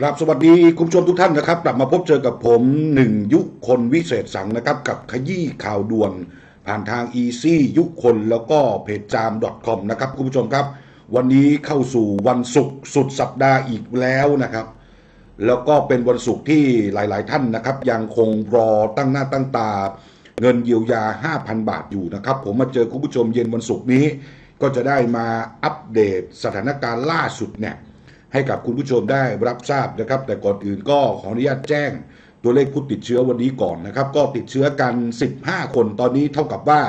กราบสวัสดีคุณผู้ชมทุกท่านนะครับ กลับมาพบเจอกับผมหนึ่งยุคคนวิเศษสังนะครับ กับขยี้ข่าวด่วน ผ่านทาง Easy ยุคคนแล้วก็เพจจาม .com นะครับคุณผู้ชมครับ วันนี้เข้าสู่วันศุกร์สุดสัปดาห์อีกแล้วนะครับ แล้วก็เป็นวันศุกร์ที่หลาย ๆ ท่านนะครับ ยังคงรอตั้งหน้าตั้งตา เงินเยียวยา 5,000 บาทอยู่นะครับ ผมมาเจอคุณผู้ชมเย็นวันศุกร์นี้ ก็จะได้มาอัปเดตสถานการณ์ล่าสุดเนี่ย ให้กับคุณผู้ชมได้รับทราบนะครับ แต่ก่อนอื่นก็ขออนุญาตแจ้งตัวเลขผู้ติดเชื้อวันนี้ก่อนนะครับ ก็ติดเชื้อกัน 15 คนตอนนี้เท่ากับว่า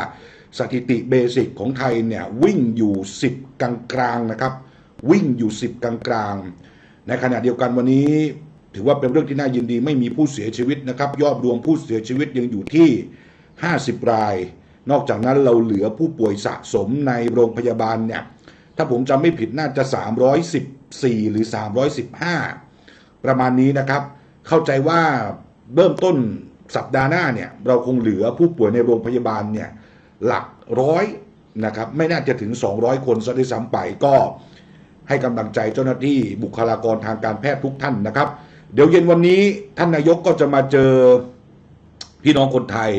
สถิติเบสิกของไทยเนี่ยวิ่งอยู่ 10 กลางกลางๆนะครับ วิ่งอยู่ 10กลางกลางๆ ในขณะเดียวกันวันนี้ ถือว่าเป็นเรื่องที่น่ายินดีไม่มีผู้เสียชีวิตนะครับ ยอดรวมผู้เสียชีวิตยังอยู่ที่ 50 ราย นอกจากนั้นเราเหลือผู้ป่วยสะสมในโรงพยาบาลเนี่ยถ้าผมจำไม่ผิดน่าจะ 314 หรือ 315 ประมาณนี้นะครับ เข้าใจว่าเริ่มต้นสัปดาห์หน้าเนี่ย เราคงเหลือผู้ป่วยในโรงพยาบาลเนี่ย หลักร้อยนะครับ ไม่น่าจะถึง 200 คนซะด้วยซ้ำไปก็ให้กำลังใจเจ้าหน้าที่บุคลากรทางการแพทย์ทุกท่านนะครับ เดี๋ยวเย็นวันนี้ท่านนายกก็จะมาเจอพี่น้องคนไทย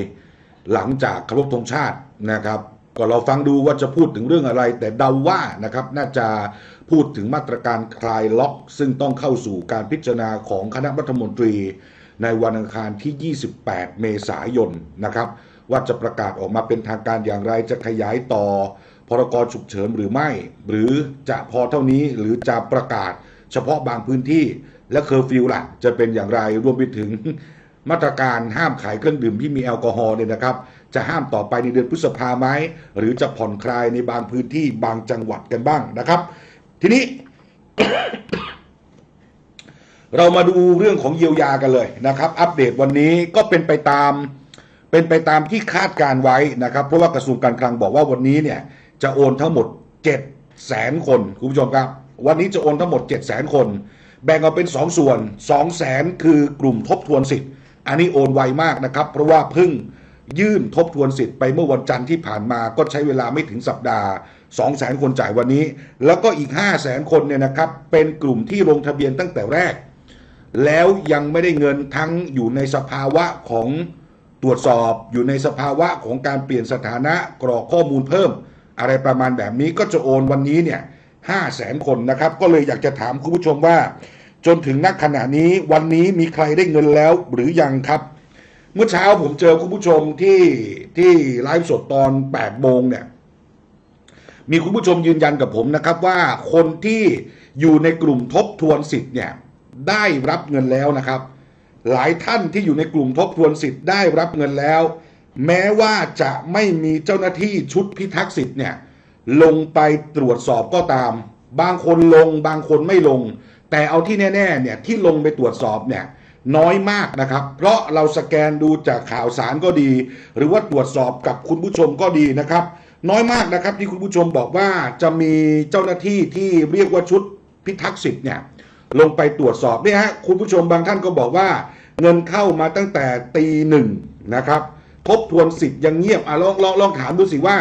หลังจากคารพธงชาตินะครับ ก็เราฟังดูว่าจะพูดถึงเรื่องอะไร แต่เดาว่านะครับ น่าจะ พูดถึงมาตรการคลายล็อก ซึ่งต้องเข้าสู่การพิจารณาของคณะรัฐมนตรี ในวันอังคารที่ 28 เมษายนนะครับว่าจะประกาศออกมาเป็นทางการอย่างไรจะขยายต่อ พรกฉุกเฉินหรือไม่ หรือจะพอเท่านี้หรือจะประกาศเฉพาะบางพื้นที่และเคอร์ฟิวล่ะ จะเป็นอย่างไรรวมไปถึงมาตรการห้ามขายเครื่องดื่มที่มีแอลกอฮอล์เนี่ยนะครับ จะห้ามต่อไปในเดือนพฤษภาไหมหรือจะผ่อนคลายในบางพื้นที่บางจังหวัดกันบ้างนะครับ ทีนี้ เรามาดูเรื่องของเยียวยากันเลยนะครับ อัปเดตวันนี้ก็เป็นไปตามเป็นไปตามที่คาดการไว้นะครับ เพราะว่ากระทรวงการคลังบอกว่าวันนี้เนี่ย จะโอนทั้งหมด7 0 0แสนคนคุณผู้ชมครับ วันนี้จะโอนทั้งหมด 7 0 0แสนคน แบ่งออกเป็น 2 ส่วน 2 0 0แสนคือกลุ่มทบทวนสิทธิ์ อันนี้โอนไวมากนะครับ เพราะว่าเพิ่งยื่นทบทวนสิทธิ์ไปเมื่อวันจันทร์ที่ผ่านมาก็ใช้เวลาไม่ถึงสัปดาห์ 2 0 0แสนคนจ่ายวันนี้ แล้วก็อีก 5 0 0แสนคนเนี่ยนะครับเป็นกลุ่มที่ลงทะเบียนตั้งแต่แรก แล้วยังไม่ได้เงินทั้งอยู่ในสภาวะของตรวจสอบอยู่ในสภาวะของการเปลี่ยนสถานะกรอกข้อมูลเพิ่ม อะไรประมาณแบบนี้ก็จะโอนวันนี้เนี่ยห้าแสนคนนะครับ ก็เลยอยากจะถามคุณผู้ชมว่า จนถึงนักขณะนี้วันนี้มีใครได้เงินแล้วหรือยังครับ เมื่อเช้าผมเจอคุณผู้ชมที่ที่ไลฟ์สดตอน8โมงเนี่ย มีคุณผู้ชมยืนยันกับผมนะครับว่าคนที่อยู่ในกลุ่มทบทวนสิทธิ์เนี่ยได้รับเงินแล้วนะครับ หลายท่านที่อยู่ในกลุ่มทบทวนสิทธิ์ได้รับเงินแล้ว แม้ว่าจะไม่มีเจ้าหน้าที่ชุดพิทักษ์สิทธิ์เนี่ยลงไปตรวจสอบก็ตาม บางคนลงบางคนไม่ลง แต่เอาที่แน่ๆเนี่ยที่ลงไปตรวจสอบเนี่ยน้อยมากนะครับ เพราะเราสแกนดูจากข่าวสารก็ดี หรือว่าตรวจสอบกับคุณผู้ชมก็ดีนะครับ น้อยมากนะครับที่คุณผู้ชมบอกว่าจะมีเจ้าหน้าที่ที่เรียกว่าชุดพิทักษ์สิทธิ์เนี่ยลงไปตรวจสอบเนี่ยฮะคุณผู้ชมบางท่านก็บอกว่าเงินเข้ามาตั้งแต่ตีหนึ่งนะครับทบทวนสิทธิ์ยังเงียบอะลองลองลองถามดูสิว่า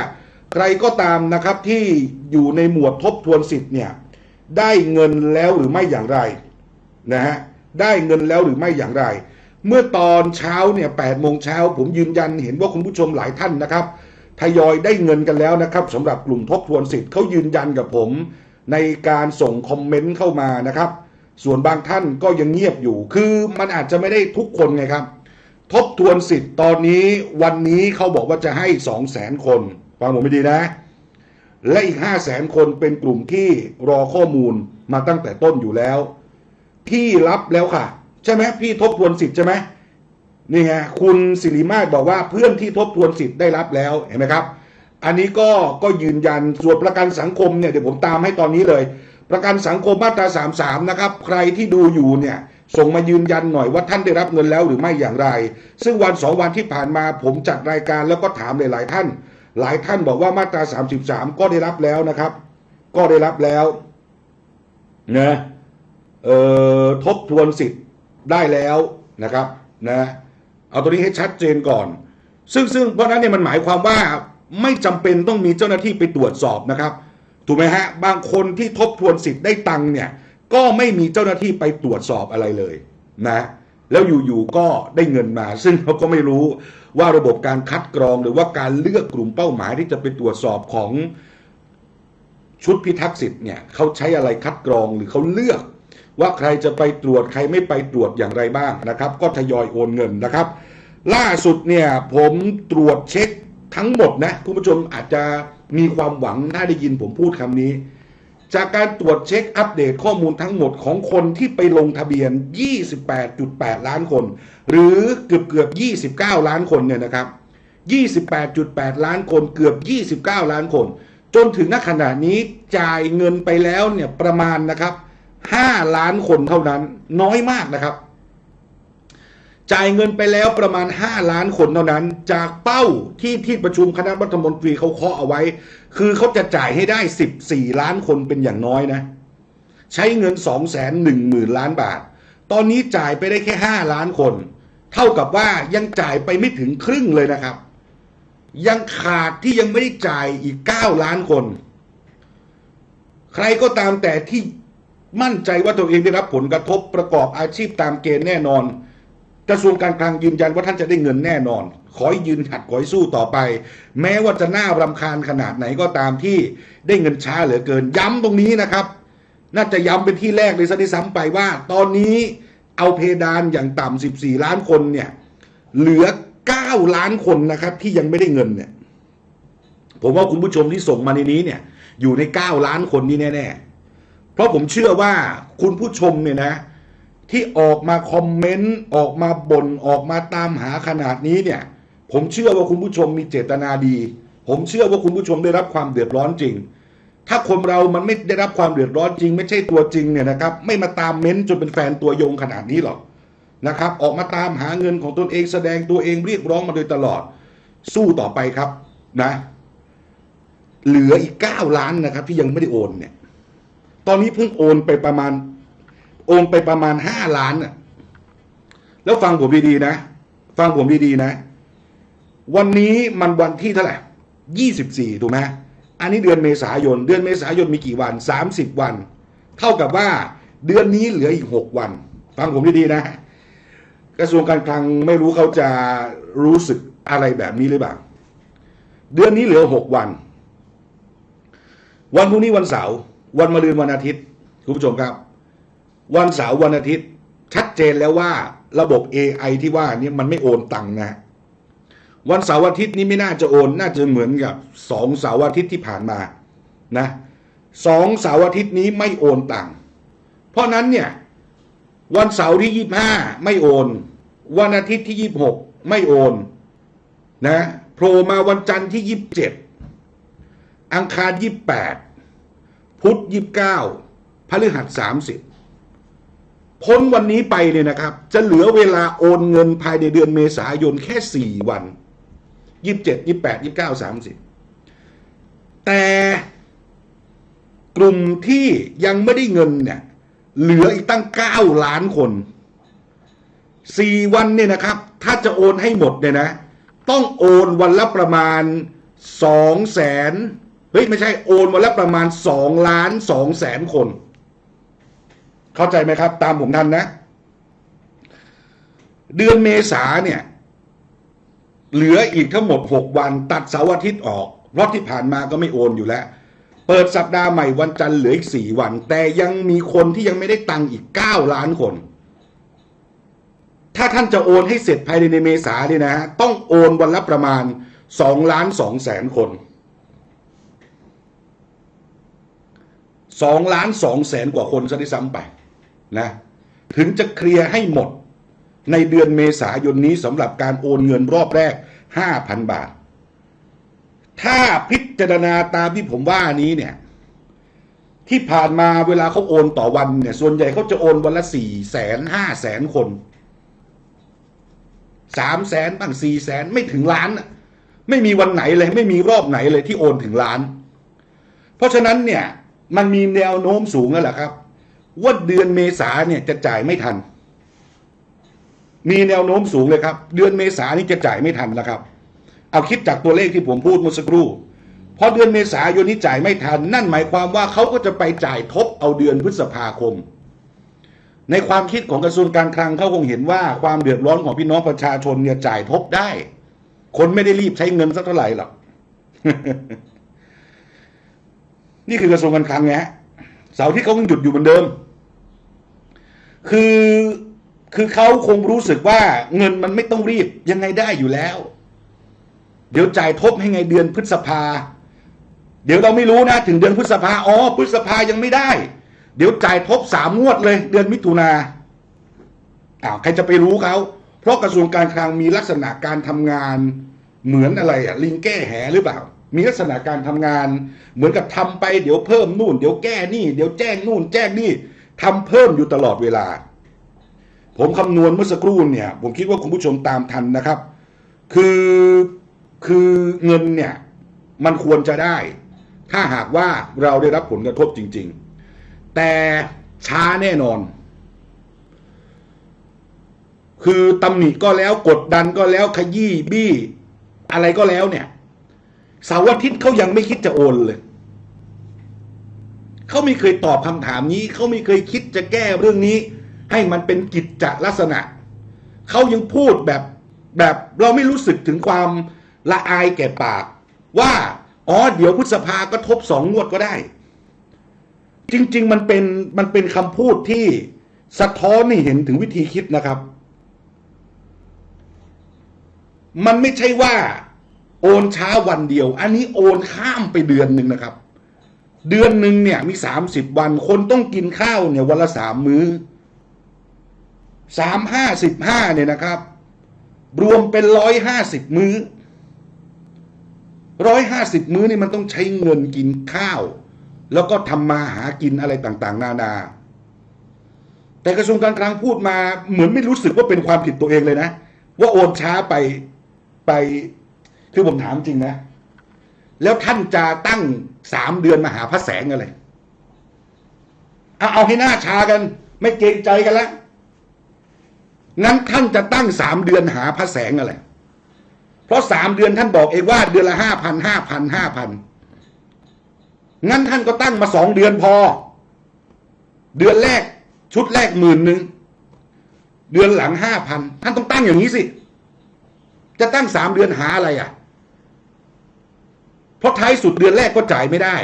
ใครก็ตามนะครับที่อยู่ในหมวดทบทวนสิทธิ์เนี่ยได้เงินแล้วหรือไม่อย่างไรนะฮะได้เงินแล้วหรือไม่อย่างไร เมื่อตอนเช้าเนี่ยแปดโมงเช้าผมยืนยันเห็นว่าคุณผู้ชมหลายท่านนะครับ ทยอยได้เงินกันแล้วนะครับสำหรับกลุ่มทบทวนสิทธิ์เขายืนยันกับผม ในการส่งคอมเมนต์เข้ามานะครับ ส่วนบางท่านก็ยังเงียบอยู่ คือมันอาจจะไม่ได้ทุกคนไงครับ ทบทวนสิทธิ์ตอนนี้วันนี้เขาบอกว่าจะให้สองแสนคนฟังผมไม่ดีนะ และอีกห้าแสนคนเป็นกลุ่มที่รอข้อมูลมาตั้งแต่ต้นอยู่แล้วที่รับแล้วค่ะ ใช่ไหมพี่ทบทวนสิทธิ์ใช่ไหม นี่ไงคุณสิริมาศบอกว่าเพื่อนที่ทบทวนสิทธิ์ได้รับแล้วเห็นไหมครับ อันนี้ก็ก็ยืนยันส่วนประกันสังคมเนี่ยเดี๋ยวผมตามให้ตอนนี้เลย ประกันสังคมมาตรา33นะครับใครที่ดูอยู่เนี่ยส่งมายืนยันหน่อยว่าท่านได้รับเงินแล้วหรือไม่อย่างไร ซึ่งวันสองวันที่ผ่านมาผมจัดรายการแล้วก็ถามหลายๆท่าน หลายท่านบอกว่ามาตรา 33 ก็ได้รับแล้วนะครับ ก็ได้รับแล้วนะเอ่อทบทวนสิทธิ์ได้แล้วนะครับนะ เอาตัวนี้ให้ชัดเจนก่อน ซึ่งซึ่งเพราะนั้นเนี่ยมันหมายความว่าไม่จำเป็นต้องมีเจ้าหน้าที่ไปตรวจสอบนะครับ ถูกไหมฮะ บางคนที่ทบทวนสิทธิ์ได้ตังค์เนี่ย ก็ไม่มีเจ้าหน้าที่ไปตรวจสอบอะไรเลยนะ แล้วอยู่ๆก็ได้เงินมา ซึ่งเราก็ไม่รู้ว่าระบบการคัดกรองหรือว่าการเลือกกลุ่มเป้าหมายที่จะไปตรวจสอบของชุดพิทักษ์สิทธิ์เนี่ยเขาใช้อะไรคัดกรองหรือเขาเลือก ว่าใครจะไปตรวจใครไม่ไปตรวจอย่างไรบ้างนะครับ ก็ทยอยโอนเงินนะครับ ล่าสุดเนี่ยผมตรวจเช็คทั้งหมดนะคุณผู้ชมอาจจะมีความหวังถ้าได้ยินผมพูดคำนี้ จากการตรวจเช็คอัปเดตข้อมูลทั้งหมดของคนที่ไปลงทะเบียน 28.8 ล้านคน หรือเกือบเกือบ 29 ล้านคนเนี่ยนะครับ 28.8 ล้านคนเกือบ 29 ล้านคน จนถึงณขณะนี้จ่ายเงินไปแล้วเนี่ยประมาณนะครับ 5 ล้านคนเท่านั้น น้อยมากนะครับ จ่ายเงินไปแล้วประมาณ 5 ล้านคนเท่านั้น จากเป้าที่ที่ประชุมคณะรัฐมนตรีเขาเคาะเอาไว้ คือเขาจะจ่ายให้ได้ 14 ล้านคนเป็นอย่างน้อยนะ ใช้เงิน 2 1 0 0 0 0 ล้านบาท ตอนนี้จ่ายไปได้แค่ 5 ล้านคน เท่ากับว่ายังจ่ายไปไม่ถึงครึ่งเลยนะครับ ยังขาดที่ยังไม่ได้จ่ายอีก 9 ล้านคน ใครก็ตามแต่ที่ มั่นใจว่าตัวเองได้รับผลกระทบประกอบอาชีพตามเกณฑ์แน่นอน กระทรวงการคลังยืนยันว่าท่านจะได้เงินแน่นอน ขอยืนหัดขอสู้ต่อไป แม้ว่าจะน่ารำคาญขนาดไหนก็ตามที่ได้เงินช้าเหลือเกิน ย้ำตรงนี้นะครับ น่าจะย้ำเป็นที่แรกเลยซะที่ซ้ำไปว่า ตอนนี้เอาเพดานอย่างต่ำ14 ล้านคนเนี่ยเหลือ 9 ล้านคนนะครับ ที่ยังไม่ได้เงินเนี่ยผมว่าคุณผู้ชมที่ส่งมาในนี้เนี่ย อยู่ใน 9 ล้านคนนี้แน่ๆ เพราะผมเชื่อว่าคุณผู้ชมเนี่ยนะ ที่ออกมาคอมเมนต์ออกมาบน่นออกมาตามหาขนาดนี้เนี่ย ผมเชื่อว่าคุณผู้ชมมีเจตนาดี ผมเชื่อว่าคุณผู้ชมได้รับความเดือดร้อนจริง ถ้าคนเรามันไม่ได้รับความเดือดร้อนจริง ไม่ใช่ตัวจริงเนี่ยนะครับ ไม่มาตามเม้นจนเป็นแฟนตัวยงขนาดนี้หรอกนะครับ ออกมาตามหาเงินของตนเองแสดงตัวเองเรียกร้องมาโดยตลอด สู้ต่อไปครับนะ เหลืออีกเก้าล้านนะครับ ที่ยังไม่ได้โอนเนี่ย ตอนนี้เพิ่งโอนไปประมาณ โอนไปประมาณห้าล้านน่ะแล้วฟังผมดีๆนะ ฟังผมดีๆนะ วันนี้มันวันที่เท่าไหร่ยี่สิบสี่ถูกไหมอันนี้เดือนเมษายน เดือนเมษายนมีกี่วันสามสิบวัน เท่ากับว่าเดือนนี้เหลืออีกหกวัน ฟังผมดีๆนะ กระทรวงการคลังไม่รู้เขาจะรู้สึกอะไรแบบนี้หรือเปล่า เดือนนี้เหลือหกวัน วันพรุ่งนี้วันเสาร์ วันมะรืนวันอาทิตย์คุณผู้ชมครับ วันเสาร์วันอาทิตย์ ชัดเจนแล้วว่าระบบ AI ที่ว่านี้มันไม่โอนตังค์นะ วันเสาร์อาทิตย์นี้ไม่น่าจะโอน น่าจะเหมือนกับสองเสาร์อาทิตย์ที่ผ่านมานะสองเสาร์อาทิตย์นี้ไม่โอนตังค์เพราะนั้นเนี่ยวันเสาร์ที่ยี่ห้าไม่โอน วันอาทิตย์ที่ยี่หกไม่โอนนะโผล่มาวันจันทร์ที่ยี่สิบเจ็ดอังคารยี่แปด พุธยี่เก้าพฤหัสสามสิบพ้นวันนี้ไปเนี่ยนะครับ จะเหลือเวลาโอนเงินภายในเดือนเมษายนแค่สี่วันยี่สิบเจ็ดยี่แปดยี่เก้าสามสิบแต่กลุ่มที่ยังไม่ได้เงินเนี่ย เหลืออีกตั้งเก้าล้านคนสี่วันเนี่ยนะครับ ถ้าจะโอนให้หมดเนี่ยนะ ต้องโอนวันละประมาณสองแสน เฮ้ยไม่ใช่โอนวันละประมาณสองล้านสองแสนคน เข้าใจไหมครับ ตามผมทันนะ เดือนเมษาเนี่ย เหลืออีกทั้งหมดหกวัน ตัดเสาร์อาทิตย์ออกเพราะที่ผ่านมาก็ไม่โอนอยู่แล้ว เปิดสัปดาห์ใหม่วันจันทร์เหลืออีกสี่วัน แต่ยังมีคนที่ยังไม่ได้ตังค์อีกเก้าล้านคน ถ้าท่านจะโอนให้เสร็จภายในเมษาเนี่ยนะฮะต้องโอนวันละประมาณสองล้านสองแสนคน สองล้านสองแสนกว่าคนซะด้วยซ้ำไปนะถึงจะเคลียร์ให้หมดในเดือนเมษายนนี้สำหรับการโอนเงินรอบแรกห้าพันบาท ถ้าพิจารณาตามที่ผมว่านี้เนี่ย ที่ผ่านมาเวลาเขาโอนต่อวันเนี่ย ส่วนใหญ่เขาจะโอนวันละสี่แสนห้าแสนคนสามแสนบ้างสี่แสนไม่ถึงล้าน ไม่มีวันไหนเลย ไม่มีรอบไหนเลยที่โอนถึงล้าน เพราะฉะนั้นเนี่ย มันมีแนวโน้มสูงแล้วแหละครับ ว่าเดือนเมษาเนี่ยจะจ่ายไม่ทัน มีแนวโน้มสูงเลยครับ เดือนเมษานี่จะจ่ายไม่ทันนะครับ เอาคิดจากตัวเลขที่ผมพูดเมื่อสักครู่พอเดือนเมษายนนี้จ่ายไม่ทัน นั่นหมายความว่าเขาก็จะไปจ่ายทบเอาเดือนพฤษภาคม ในความคิดของกระทรวงการคลังเขาคงเห็นว่าความเดือดร้อนของพี่น้องประชาชนเนี่ยจ่ายทบได้ คนไม่ได้รีบใช้เงินสักเท่าไหร่หรอก นี่คือกระทรวงการคลังไงฮะเสาร์ที่เขายังหยุดอยู่เหมือนเดิม คือคือเขาคงรู้สึกว่าเงินมันไม่ต้องรีบยังไงได้อยู่แล้ว เดี๋ยวจ่ายทบให้ไงเดือนพฤษภา เดี๋ยวเราไม่รู้นะถึงเดือนพฤษภาอ๋อพฤษภายังไม่ได้ เดี๋ยวจ่ายทบสามงวดเลย เดือนมิถุนาอ้าวใครจะไปรู้เขาเพราะกระทรวงการคลังมีลักษณะการทำงานเหมือนอะไรอะลิงแก้แหหรือเปล่า มีลักษณะการทำงาน เหมือนกับทำไปเดี๋ยวเพิ่มนู่น เดี๋ยวแก้นี่ เดี๋ยวแจ้งนู่น แจ้งนี่ทำเพิ่มอยู่ตลอดเวลา ผมคำนวณเมื่อสักครู่เนี่ย ผมคิดว่าคุณผู้ชมตามทันนะครับ คือคือเงินเนี่ยมันควรจะได้ ถ้าหากว่าเราได้รับผลกระทบจริง ๆ แต่ช้าแน่นอน คือตำหนิก็แล้วกดดันก็แล้วขยี้บี้ อะไรก็แล้วเนี่ย เสาร์อาทิตย์เขายังไม่คิดจะโอนเลยเขาไม่เคยตอบคำถามนี้เขาไม่เคยคิดจะแก้เรื่องนี้ ให้มันเป็นกิจจลักษณะเขายังพูดแบบแบบเราไม่รู้สึกถึงความละอายแก่ปาก ว่าอ๋อเดี๋ยวพฤษภาก็ทบสองงวดก็ได้ จริง ๆ มันเป็นมันเป็นคำพูดที่สะท้อนให้เห็นถึงวิธีคิดนะครับ มันไม่ใช่ว่า โอนช้าวันเดียว อันนี้โอนข้ามไปเดือนหนึ่งนะครับ เดือนหนึ่งเนี่ยมีสามสิบวัน คนต้องกินข้าวเนี่ยวันละสามมื้อสามห้าสิบห้าเนี่ยนะครับ รวมเป็นร้อยห้าสิบมื้อร้อยห้าสิบมื้อนี่มันต้องใช้เงินกินข้าว แล้วก็ทำมาหากินอะไรต่างๆ นานา แต่กระทรวงการคลังพูดมาเหมือนไม่รู้สึกว่าเป็นความผิดตัวเองเลยนะ ว่าโอนช้าไปไป คือผมถามจริงนะ แล้วท่านจะตั้งสามเดือนมาหาพระแสงอะไรเอาเอาให้หน้าชากัน ไม่เกรงใจกันแล้วงั้นท่านจะตั้งสามเดือนหาพระแสงอะไรเพราะสามเดือนท่านบอกเองว่าเดือนละห้าพันห้าพันห้าพันงั้นท่านก็ตั้งมาสองเดือนพอ เดือนแรกชุดแรกหมื่นหนึ่งเดือนหลังห้าพันท่านต้องตั้งอย่างนี้สิ จะตั้งสามเดือนหาอะไรอะ ราะท้ายสุดเดือนแรกก็จ่ายไม่ได้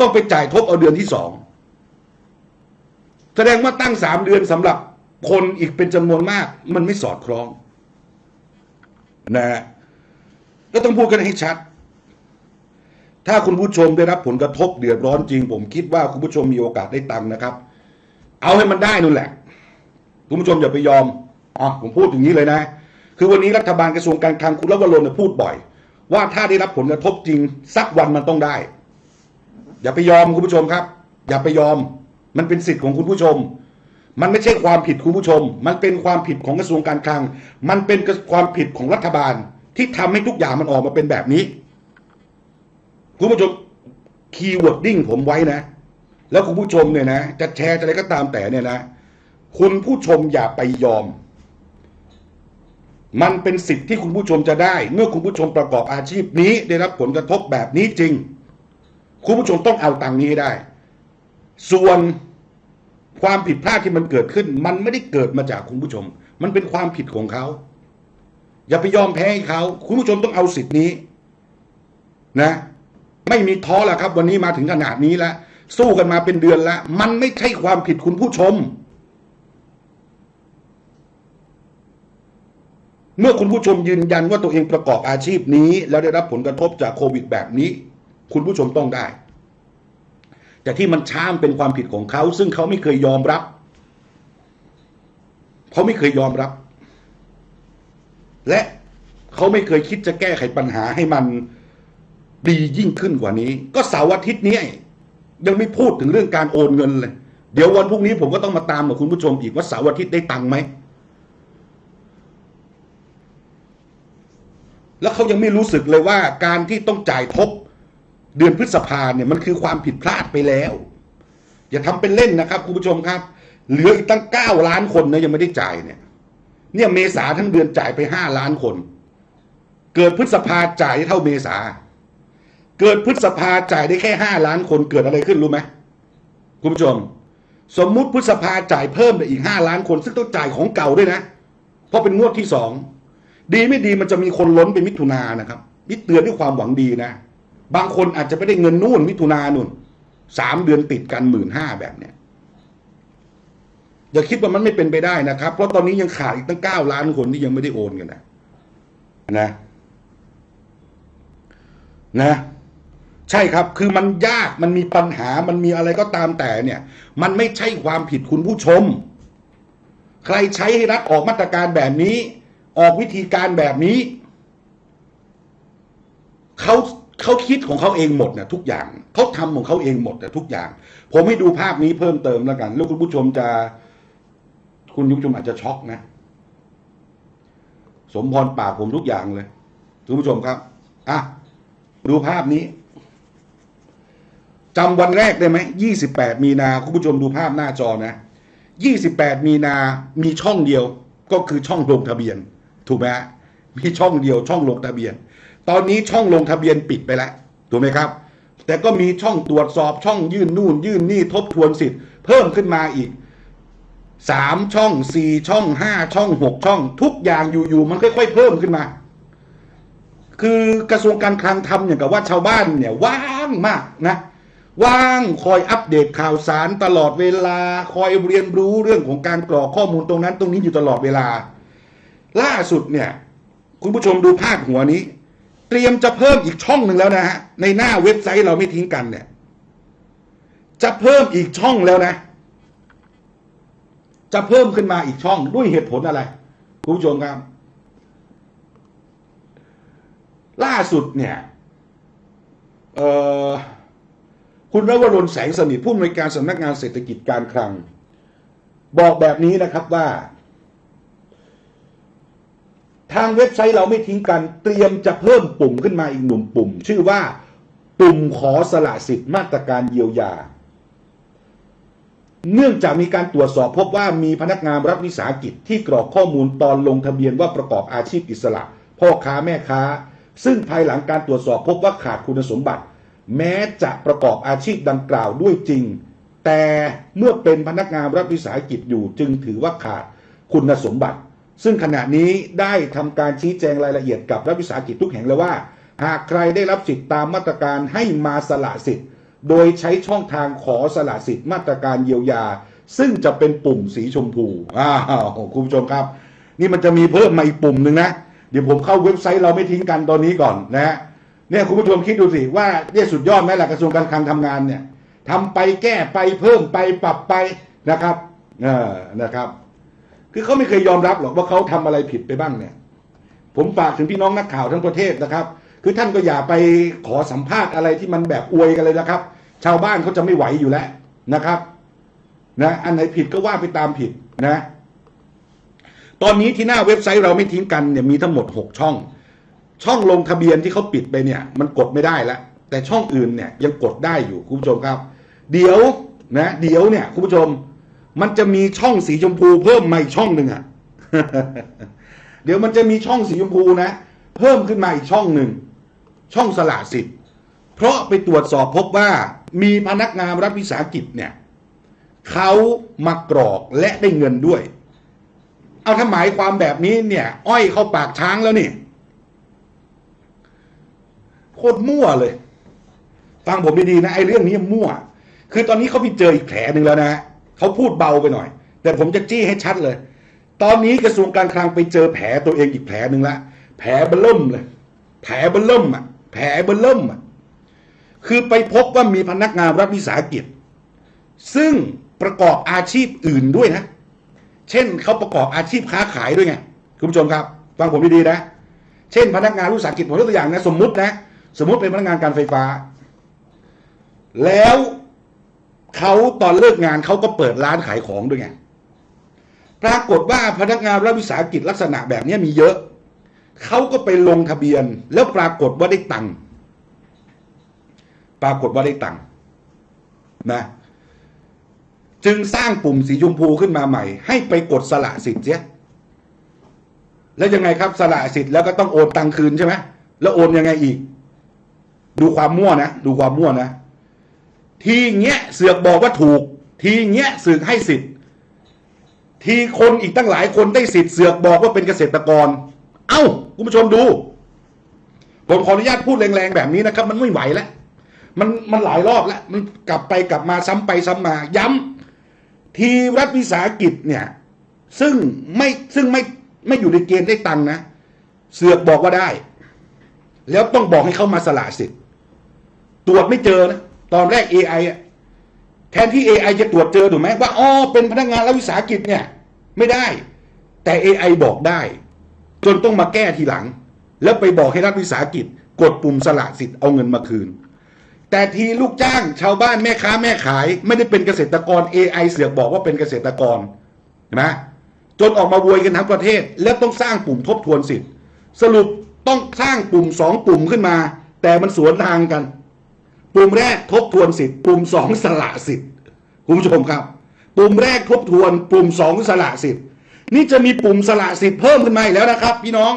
ต้องไปจ่ายทบเอาเดือนที่สองแสดงว่าตั้งสามเดือนสำหรับคนอีกเป็นจำนวนมาก มันไม่สอดคล้องนะฮะก็ต้องพูดกันให้ชัด ถ้าคุณผู้ชมได้รับผลกระทบเดือดร้อนจริง ผมคิดว่าคุณผู้ชมมีโอกาสได้ตังค์นะครับ เอาให้มันได้นู่นแหละ คุณผู้ชมอย่าไปยอมอ๋อผมพูดอย่างนี้เลยนะ คือวันนี้รัฐบาลกระทรวงการคลังคุณรวรนพูดบ่อย ว่าถ้าได้รับผลกระทบจริง สักวันมันต้องได้ อย่าไปยอมคุณผู้ชมครับ อย่าไปยอม มันเป็นสิทธิ์ของคุณผู้ชม มันไม่ใช่ความผิดคุณผู้ชม มันเป็นความผิดของกระทรวงการคลัง มันเป็นความผิดของรัฐบาลที่ทำให้ทุกอย่างมันออกมาเป็นแบบนี้ คุณผู้ชมคีย์เวิร์ดดิ้งผมไว้นะ แล้วคุณผู้ชมเนี่ยนะ จะแชร์จะอะไรก็ตามแต่เนี่ยนะ คุณผู้ชมอย่าไปยอม มันเป็นสิทธิ์ที่คุณผู้ชมจะได้ เมื่อคุณผู้ชมประกอบอาชีพนี้ได้รับผลกระทบแบบนี้จริง คุณผู้ชมต้องเอาตังค์นี้ให้ได้ ส่วนความผิดพลาดที่มันเกิดขึ้น มันไม่ได้เกิดมาจากคุณผู้ชม มันเป็นความผิดของเขา อย่าไปยอมแพ้ให้เขาคุณผู้ชมต้องเอาสิทธิ์นี้ นะ ไม่มีท้อแล้วครับ วันนี้มาถึงขนาดนี้แล้วสู้กันมาเป็นเดือนแล้วมันไม่ใช่ความผิดคุณผู้ชม เมื่อคุณผู้ชมยืนยันว่าตัวเองประกอบอาชีพนี้ แล้วได้รับผลกระทบจากโควิดแบบนี้ คุณผู้ชมต้องได้ แต่ที่มันช้ามเป็นความผิดของเขา ซึ่งเขาไม่เคยยอมรับเขาไม่เคยยอมรับ และเขาไม่เคยคิดจะแก้ไขปัญหาให้มันดียิ่งขึ้นกว่านี้ ก็เสาร์อาทิตย์นี้ยังไม่พูดถึงเรื่องการโอนเงินเลย เดี๋ยววันพรุ่งนี้ผมก็ต้องมาตามกับคุณผู้ชมอีกว่าเสาร์อาทิตย์ได้ตังค์ไหม แล้วเขายังไม่รู้สึกเลยว่าการที่ต้องจ่ายทบเดือนพฤษภาเนี่ยมันคือความผิดพลาดไปแล้ว อย่าทำเป็นเล่นนะครับคุณผู้ชมครับ เหลืออีกตั้งเก้าล้านคนนะยังไม่ได้จ่ายเนี่ย เนี่ยเมษาทั้งเดือนจ่ายไปห้าล้านคน เกิดพฤษภาจ่ายได้เท่าเมษา เกิดพฤษภาจ่ายได้แค่ห้าล้านคนเกิดอะไรขึ้นรู้ไหมคุณผู้ชม สมมุติพฤษภาจ่ายเพิ่มไปอีกห้าล้านคน ซึ่งต้องจ่ายของเก่าด้วยนะ เพราะเป็นงวดที่สอง ดีไม่ดีมันจะมีคนล้นไปมิถุนานะครับนี่เตือนด้วยความหวังดีนะ บางคนอาจจะไม่ได้เงินนู่นมิถุนานู่นสามเดือนติดกันหมื่นห้าแบบเนี้ยอย่าคิดว่ามันไม่เป็นไปได้นะครับ เพราะตอนนี้ยังขาดอีกตั้งเก้าล้านคนที่ยังไม่ได้โอนกันนะนะ นะ ใช่ครับ คือมันยากมันมีปัญหามันมีอะไรก็ตามแต่เนี่ย มันไม่ใช่ความผิดคุณผู้ชม ใครใช้ให้รัฐออกมาตรการแบบนี้ ออกวิธีการแบบนี้เขาเขาคิดของเขาเองหมดนะทุกอย่างเขาทำของเขาเองหมดนะทุกอย่าง ผมให้ดูภาพนี้เพิ่มเติมแล้วกันแล้วคุณผู้ชมจะ คุณผู้ชมอาจจะช็อกนะ สมพรปากผมทุกอย่างเลยคุณผู้ชมครับอะดูภาพนี้จำวันแรกได้ไหม28มีนาคุณผู้ชมดูภาพหน้าจอนะ28มีนามีช่องเดียวก็คือช่องลงทะเบียน ถูกไหมฮะมีช่องเดียวช่องลงทะเบียน ตอนนี้ช่องลงทะเบียนปิดไปแล้วถูกไหมครับ แต่ก็มีช่องตรวจสอบช่องยื่นนู่น ยื่นนี่ทบทวนสิทธิ์เพิ่มขึ้นมาอีกสามช่องสี่ช่องห้าช่องหกช่อง ทุกอย่างอยู่ๆมันค่อยๆเพิ่มขึ้นมา คือกระทรวงการคลังทำอย่างกับว่าชาวบ้านเนี่ยว่างมากนะว่างคอยอัปเดตข่าวสารตลอดเวลา คอยเรียนรู้เรื่องของการกรอกข้อมูลตรงนั้นตรงนี้อยู่ตลอดเวลา ล่าสุดเนี่ย คุณผู้ชมดูพาดหัวนี้ เตรียมจะเพิ่มอีกช่องหนึ่งแล้วนะฮะในหน้าเว็บไซต์เราไม่ทิ้งกันเนี่ย จะเพิ่มอีกช่องแล้วนะ จะเพิ่มขึ้นมาอีกช่องด้วยเหตุผลอะไร คุณผู้ชมครับ ล่าสุดเนี่ยคุณรวรนแสงสนิทผู้อำนวยการสำนักงานเศรษฐกิจการคลัง บอกแบบนี้นะครับว่า ทางเว็บไซต์เราไม่ทิ้งกันเตรียมจะเพิ่มปุ่มขึ้นมาอีกหนุ่มปุ่ม ชื่อว่าปุ่มขอสละสิทธิ์มาตรการเยียวยา เนื่องจากมีการตรวจสอบพบว่ามีพนักงานรัฐวิสาหกิจที่กรอกข้อมูลตอนลงทะเบียนว่าประกอบอาชีพอิสระ พ่อค้าแม่ค้า ซึ่งภายหลังการตรวจสอบพบว่าขาดคุณสมบัติ แม้จะประกอบอาชีพดังกล่าวด้วยจริง แต่เมื่อเป็นพนักงานรัฐวิสาหกิจอยู่จึงถือว่าขาดคุณสมบัติ ซึ่งขณะนี้ได้ทำการชี้แจงรายละเอียดกับรัฐวิสาหกิจทุกแห่งแล้วว่า หากใครได้รับสิทธิตามมาตรการให้มาสละสิทธิ์ โดยใช้ช่องทางขอสละสิทธิ์มาตรการเยียวยา ซึ่งจะเป็นปุ่มสีชมพูอ้าวคุณผู้ชมครับ นี่มันจะมีเพิ่มมาอีกปุ่มหนึ่งนะเดี๋ยวผมเข้าเว็บไซต์เราไม่ทิ้งกันตอนนี้ก่อนนะฮะเนี่ยคุณผู้ชมคิดดูสิว่าเนี่ยสุดยอดไหมล่ะกระทรวงการคลังทำงานเนี่ยทำไปแก้ไปเพิ่มไปปรับไปนะครับเออนะครับ คือเขาไม่เคยยอมรับหรอกว่าเขาทำอะไรผิดไปบ้างเนี่ย ผมฝากถึงพี่น้องนักข่าวทั้งประเทศนะครับ คือท่านก็อย่าไปขอสัมภาษณ์อะไรที่มันแบบอวยกันเลยนะครับ ชาวบ้านเขาจะไม่ไหวอยู่แล้วนะครับ นะอันไหนผิดก็ว่าไปตามผิดนะ ตอนนี้ที่หน้าเว็บไซต์เราไม่ทิ้งกันเนี่ยมีทั้งหมด6ช่อง ช่องลงทะเบียนที่เขาปิดไปเนี่ย มันกดไม่ได้แล้วแต่ช่องอื่นเนี่ยยังกดได้อยู่คุณผู้ชมครับ เดี๋ยวนะ เดี๋ยวเนี่ยคุณผู้ชม มันจะมีช่องสีชมพูเพิ่มมาอีกช่องหนึ่งอะ เดี๋ยวมันจะมีช่องสีชมพูนะ เพิ่มขึ้นมาอีกช่องหนึ่ง ช่องสละสิทธิ์ เพราะไปตรวจสอบพบว่ามีพนักงานรัฐวิสาหกิจเนี่ยเขามากรอกและได้เงินด้วย เอาถ้าหมายความแบบนี้เนี่ย อ้อยเข้าปากช้างแล้วนี่โคตรมั่วเลย ฟังผมดีๆนะไอ้เรื่องนี้มั่ว คือตอนนี้เขาไปเจออีกแผลหนึ่งแล้วนะ เขาพูดเบาไปหน่อย แต่ผมจะจี้ให้ชัดเลย ตอนนี้กระทรวงการคลังไปเจอแผลตัวเองอีกแผลหนึ่งละแผลเบิ่มเลย แผลเบิ่มอะ แผลเบิ่มอะ คือไปพบว่ามีพนักงานรัฐวิสาหกิจ ซึ่งประกอบอาชีพอื่นด้วยนะ เช่นเขาประกอบอาชีพค้าขายด้วยไง คุณผู้ชมครับ ฟังผมดีๆนะ เช่น พนักงานวิสาหกิจผมยกตัวอย่างนะ สมมตินะ สมมติเป็นพนักงานการไฟฟ้า แล้ว เขาตอนเลิกงานเขาก็เปิดร้านขายของด้วยไงปรากฏว่าพนักงานรัฐวิสาหกิจลักษณะแบบนี้มีเยอะ เขาก็ไปลงทะเบียน แล้วปรากฏว่าได้ตังค์ปรากฏว่าได้ตังค์นะจึงสร้างปุ่มสีชมพูขึ้นมาใหม่ ให้ไปกดสละสิทธิ์เสียแล้วยังไงครับสละสิทธิ์แล้วก็ต้องโอนตังคืนใช่ไหมแล้วโอนยังไงอีก ดูความมั่วนะ ดูความมั่วนะ ทีเงี้ยเสือกบอกว่าถูก ทีเงี้ยสึกให้สิทธิ์ ทีคนอีกตั้งหลายคนได้สิทธิ์เสือกบอกว่าเป็นเกษตรกร เอ้าคุณผู้ชมดู ผมขออนุญาตพูดแรงๆแบบนี้นะครับ มันไม่ไหวแล้วมันมันหลายรอบแล้วมันกลับไปกลับมาซ้ำไปซ้ำมา ย้ำทีรัฐวิสาหกิจเนี่ย ซึ่งไม่ซึ่งไม่ไม่อยู่ในเกณฑ์ได้ตังนะ เสือกบอกว่าได้ แล้วต้องบอกให้เขามาสละสิทธิ์ตรวจไม่เจอนะ ตอนแรก AI อะแทนที่ AI จะตรวจเจอถูกไหมว่าอ๋อเป็นพนักงานรัฐวิสาหกิจเนี่ย ไม่ได้ แต่ AI บอกได้ จนต้องมาแก้ทีหลัง แล้วไปบอกให้รัฐวิสาหกิจ กดปุ่มสละสิทธิ์เอาเงินมาคืน แต่ทีลูกจ้างชาวบ้านแม่ค้าแม่ขาย ไม่ได้เป็นเกษตรกร AI เสือกบอกว่าเป็นเกษตรกรเห็นไหมจนออกมาโวยกันทั้งประเทศ แล้วต้องสร้างปุ่มทบทวนสิทธิ์ สรุปต้องสร้างปุ่มสองปุ่มขึ้นมา แต่มันสวนทางกัน ปุ่มแรกทบทวนสิทธิ์ปุ่มสองสละสิทธิ์คุณผู้ชมครับ ปุ่มแรกทบทวน ปุ่มสองสละสิทธิ์นี่จะมีปุ่มสละสิทธิ์เพิ่มขึ้นมาอีกแล้วนะครับ พี่น้อง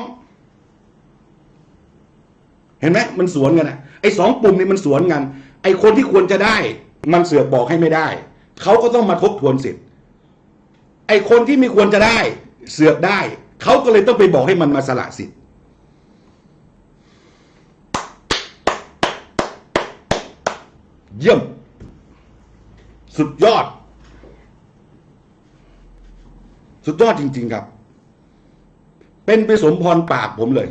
เห็นไหมมันสวนกันอะไอ้สองปุ่มนี่มันสวนกัน ไอ้คนที่ควรจะได้ มันเสือกบอกให้ไม่ได้เขาก็ต้องมาทบทวนสิทธิ์ ไอ้คนที่ไม่ควรจะได้ เสือกได้เขาก็เลยต้องไปบอกให้มันมาสละสิทธิ์ เยี่ยม สุดยอด สุดยอดจริง ๆ ครับ เป็นไปสมพรปากผมเลย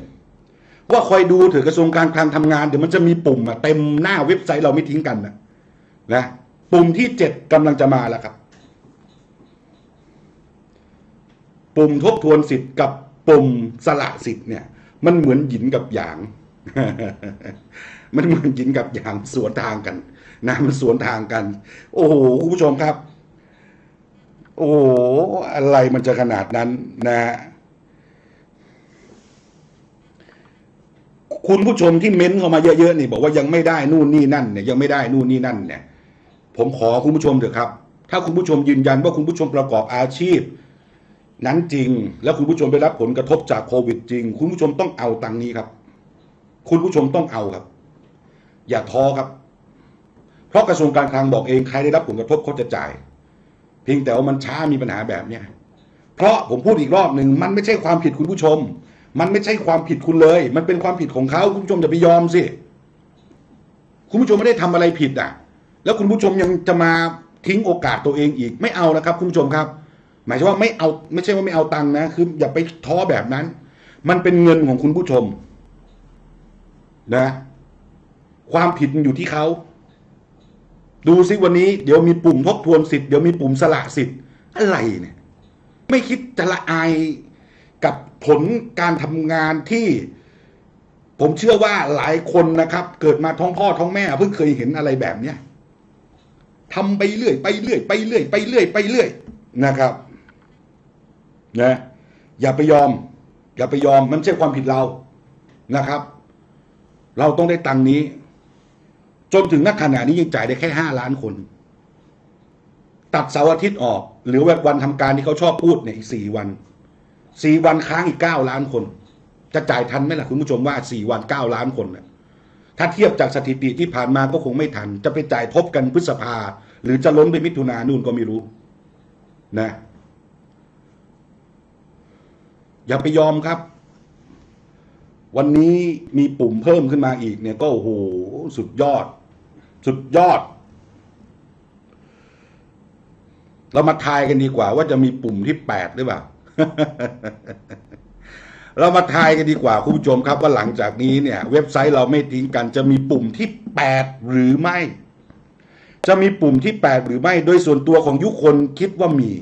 ว่าคอยดูเถอะกระทรวงการคลังทำงาน เดี๋ยวมันจะมีปุ่มอะเต็มหน้าเว็บไซต์เราไม่ทิ้งกันนะนะปุ่มที่เจ็ดกำลังจะมาแล้วครับ ปุ่มทบทวนสิทธิ์กับปุ่มสละสิทธิ์เนี่ย มันเหมือนหยินกับหยาง มันเหมือนหยินกับหยางสวนทางกัน นะมันสวนทางกัน โอ้โหคุณผู้ชมครับ โอ้โหอะไรมันจะขนาดนั้นนะฮะคุณผู้ชมที่เม้นเข้ามาเยอะๆนี่บอกว่ายังไม่ได้นู่นนี่นั่นเนี่ยยังไม่ได้นู่นนี่นั่นเนี่ย ผมขอคุณผู้ชมเถอะครับ ถ้าคุณผู้ชมยืนยันว่าคุณผู้ชมประกอบอาชีพ นั้นจริง แล้วคุณผู้ชมได้รับผลกระทบจากโควิดจริง คุณผู้ชมต้องเอาตังนี้ครับ คุณผู้ชมต้องเอาครับ อย่าท้อครับ เพราะกระทรวงการคลังบอกเองใครได้รับผลกระทบเขาจะจ่าย เพียงแต่ว่ามันช้ามีปัญหาแบบเนี้ยเพราะผมพูดอีกรอบหนึ่งมันไม่ใช่ความผิดคุณผู้ชม มันไม่ใช่ความผิดคุณเลย มันเป็นความผิดของเขาคุณผู้ชมอย่าไปยอมสิคุณผู้ชมไม่ได้ทำอะไรผิดอะ แล้วคุณผู้ชมยังจะมาทิ้งโอกาสตัวเองอีกไม่เอานะครับ คุณผู้ชมครับ หมายถึงว่าไม่เอาไม่ใช่ว่าไม่เอาตังค์นะคืออย่าไปท้อแบบนั้น มันเป็นเงินของคุณผู้ชมนะ ความผิดอยู่ที่เขา ดูซิวันนี้เดี๋ยวมีปุ่มทบทวนสิทธิ์เดี๋ยวมีปุ่มสละสิทธิ์อะไรเนี่ย ไม่คิดจะละอายกับผลการทำงานที่ ผมเชื่อว่าหลายคนนะครับ เกิดมาท้องพ่อท้องแม่เพิ่งเคยเห็นอะไรแบบเนี้ยทำไปเรื่อยไปเรื่อยไปเรื่อยไปเรื่อยไปเรื่อยนะครับนะอย่าไปยอม อย่าไปยอมมันไม่ใช่ความผิดเรานะครับ เราต้องได้ตังนี้ จนถึงนักขณะนี้ยังจ่ายได้แค่ห้าล้านคน ตัดเสาร์อาทิตย์ออก หรือแบบวันทำการที่เขาชอบพูดเนี่ยอีกสี่วันสี่วันค้างอีกเก้าล้านคน จะจ่ายทันไหมล่ะคุณผู้ชมว่าสี่วันเก้าล้านคนน่ะถ้าเทียบจากสถิติที่ผ่านมาก็คงไม่ทัน จะไปจ่ายทบกันพฤษภา หรือจะล้นไปมิถุนานู่นก็ไม่รู้ นะ อย่าไปยอมครับ วันนี้มีปุ่มเพิ่มขึ้นมาอีกเนี่ยก็โอ้โหสุดยอด สุดยอด เรามาทายกันดีกว่า ว่าจะมีปุ่มที่แปดหรือเปล่า เรามาทายกันดีกว่า คุณผู้ชมครับว่าหลังจากนี้เนี่ย เว็บไซต์เราไม่ทิ้งกัน จะมีปุ่มที่แปดหรือไม่ จะมีปุ่มที่แปดหรือไม่ โดยส่วนตัวของยุคนคิดว่ามี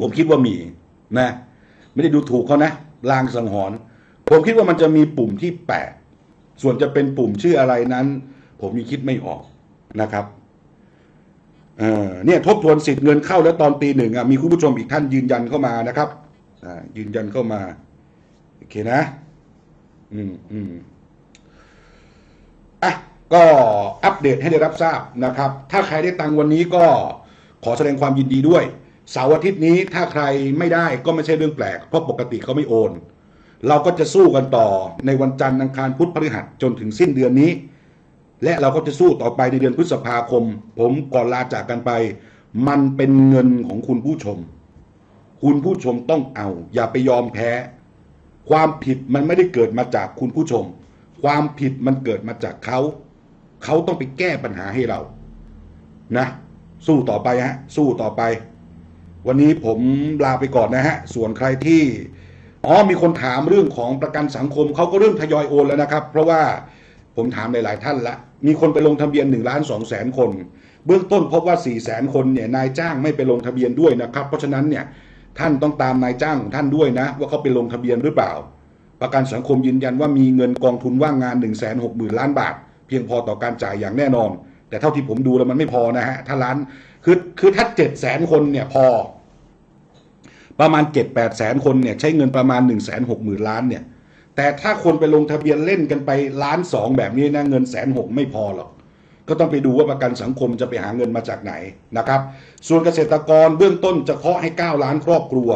ผมคิดว่ามีนะ ไม่ได้ดูถูกเขานะลางสังหรณ์ผมคิดว่ามันจะมีปุ่มที่แปดส่วนจะเป็นปุ่มชื่ออะไรนั้น ผมยังคิดไม่ออกนะครับเออเนี่ยทบทวนสิทธิ์เงินเข้าแล้วตอนตีหนึ่งอะมีคุณผู้ชมอีกท่านยืนยันเข้ามานะครับอ่ายืนยันเข้ามาโอเคนะ อืมอืมอะก็อัปเดตให้ได้รับทราบนะครับ ถ้าใครได้ตังค์วันนี้ก็ขอแสดงความยินดีด้วยเสาร์อาทิตย์นี้ถ้าใครไม่ได้ก็ไม่ใช่เรื่องแปลก เพราะปกติเขาไม่โอน เราก็จะสู้กันต่อในวันจันทร์อังคารพุธพฤหัสจนถึงสิ้นเดือนนี้ และเราก็จะสู้ต่อไปในเดือนพฤษภาคม ผมก่อนลาจากกันไป มันเป็นเงินของคุณผู้ชม คุณผู้ชมต้องเอา อย่าไปยอมแพ้ ความผิดมันไม่ได้เกิดมาจากคุณผู้ชม ความผิดมันเกิดมาจากเขา เขาต้องไปแก้ปัญหาให้เรา นะ สู้ต่อไปฮะ สู้ต่อไป วันนี้ผมลาไปก่อนนะฮะ ส่วนใครที่อ๋อมีคนถามเรื่องของประกันสังคมเขาก็เริ่มทยอยโอนแล้วนะครับ เพราะว่า ผมถามหลาย ๆ ท่านละ มีคนไปลงทะเบียน1ล้าน2แสนคน เบื้องต้นพบว่า4แสนคนเนี่ยนายจ้างไม่ไปลงทะเบียนด้วยนะครับ เพราะฉะนั้นเนี่ยท่านต้องตามนายจ้างของท่านด้วยนะ ว่าเขาไปลงทะเบียนหรือเปล่า ประกันสังคมยืนยันว่ามีเงินกองทุนว่างงาน1 6 0 0 0 0ล้านบาท เพียงพอต่อการจ่ายอย่างแน่นอน แต่เท่าที่ผมดูแล้วมันไม่พอนะฮะถ้าล้านคือคือถ้า7แสนคนเนี่ยพอ ประมาณ7 8แปดแสนคนเนี่ยใช้เงินประมาณ1 6 0 0 0 0ล้านเนี่ย แต่ถ้าคนไปลงทะเบียนเล่นกันไปล้านสองแบบนี้นะเงินแสนหกไม่พอหรอกก็ต้องไปดูว่าประกันสังคมจะไปหาเงินมาจากไหนนะครับ ส่วนเกษตรกรเบื้องต้นจะเคาะให้ 9 ล้านครอบครัว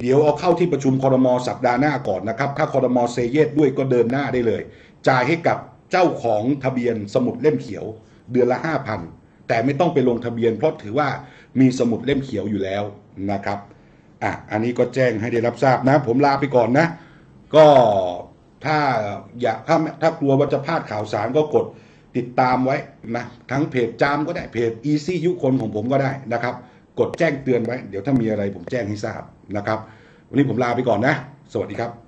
เดี๋ยวเอาเข้าที่ประชุมคอรมอสัปดาห์หน้าก่อนนะครับ ถ้าคอรมอเซเยด้วยก็เดินหน้าได้เลย จ่ายให้กับเจ้าของทะเบียนสมุดเล่มเขียว เดือนละ 5,000 แต่ไม่ต้องไปลงทะเบียน เพราะถือว่ามีสมุดเล่มเขียวอยู่แล้วนะครับอะอันนี้ก็แจ้งให้ได้รับทราบนะ ผมลาไปก่อนนะ ก็ถ้าอยากถ้าถ้ากลัวว่าจะพลาดข่าวสารก็กดติดตามไว้นะทั้งเพจจามก็ได้เพจ Easy ยุคนของผมก็ได้นะครับ กดแจ้งเตือนไว้ เดี๋ยวถ้ามีอะไรผมแจ้งให้ทราบนะครับ วันนี้ผมลาไปก่อนนะ สวัสดีครับ